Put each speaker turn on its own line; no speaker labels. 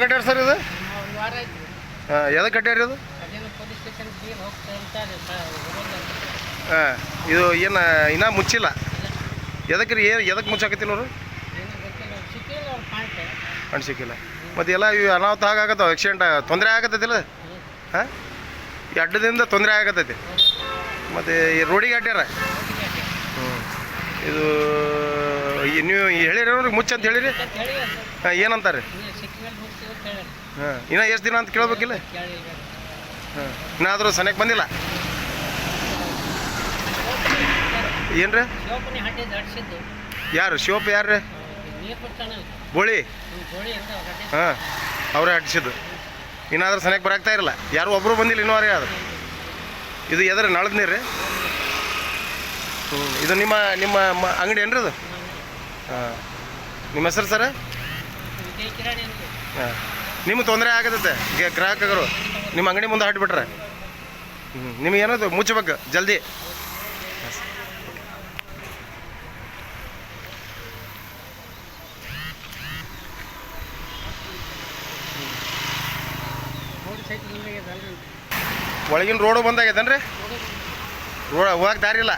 ಕಟ್ಟ್ಯಾರ sir ಇದು? ಹಾಂ ಎದಕ್ಕೆ ಕಟ್ಟ್ಯಾರ ಇದು? ಹಾಂ ಇದು ಏನು, ಇನ್ನೂ ಮುಚ್ಚಿಲ್ಲ? ಎದಕ್ಕೆ ರೀ, ಏನು, ಎದಕ್ಕೆ ಮುಚ್ಚಾಕತ್ತಿಲ್ಲ ಅವರು
ಅಣ್ಣ ಸಿಕ್ಕಿಲ್ಲ
ಮತ್ತೆ ಎಲ್ಲ ಇವು ಅನಾಹುತ ಆಗಾಕತ್ತಾವ ಆಕ್ಸಿಡೆಂಟ್ ತೊಂದರೆ ಆಗತ್ತಿಲ್ಲ ಹಾಂ? ಈ ಅಡ್ಡದಿಂದ ತೊಂದರೆ ಆಗತ್ತೈತಿ. ಮತ್ತು ರೋಡಿಗೆ ಅಡ್ಡ್ಯಾರ? ಹ್ಞೂ ಇದು ನೀವು ಹೇಳಿರಿ ಅವ್ರಿಗೆ ಮುಚ್ಚ ಅಂತ ಹೇಳಿರಿ? ಹಾಂ, ಏನಂತಾರೆ? ಹಾಂ, ಇನ್ನೂ ಎಷ್ಟು ದಿನ ಅಂತ ಕೇಳ್ಬೇಕಿಲ್ಲ? ಹಾಂ ಇನ್ನಾದರೂ ಸನಿಯಕ್ಕೆ ಬಂದಿಲ್ಲ? ಏನು ರೀ ಯಾರು, ಶಿವಪ್ಪ ಯಾರು ರೀ ಬೋಳಿ? ಹಾಂ, ಅವರೇ ಹಟ್ಟಿಸಿದ್ದು ಇನ್ನಾದರೂ ಸನಿಯಕ್ಕೆ ಬರಾಕ್ತಾ ಇರಲ್ಲ ಯಾರು ಒಬ್ಬರು ಬಂದಿಲ್ಲ ಇನ್ನೂ ಆದ್ರೆ. ಇದು ಎದ್ರ ನಳದ ನೀರು ಹ್ಞೂ ಇದು ನಿಮ್ಮ ನಿಮ್ಮ ಅಂಗಡಿ ಏನ್ರಿ ಅದು ನಿಮ್ಮ ಹೆಸರು ಸರ್? ಹಾಂ. ನಿಮ್ಗೆ ತೊಂದರೆ ಆಗತ್ತೆ ಗ್ರಾಹಕರು ನಿಮ್ಮ ಅಂಗಡಿ ಮುಂದೆ ಹಾಟ್ಬಿಟ್ರೆ ಹ್ಞೂ ನಿಮಗೆ ಏನದು ಮುಚ್ಚಬೇಕು ಜಲ್ದಿ. ಒಳಗಿನ ರೋಡು ಬಂದಾಗೈತೇನ್ರಿ? ರೋಡ್ ಹೋಗಕ್ಕೆ ದಾರಿ ಇಲ್ಲ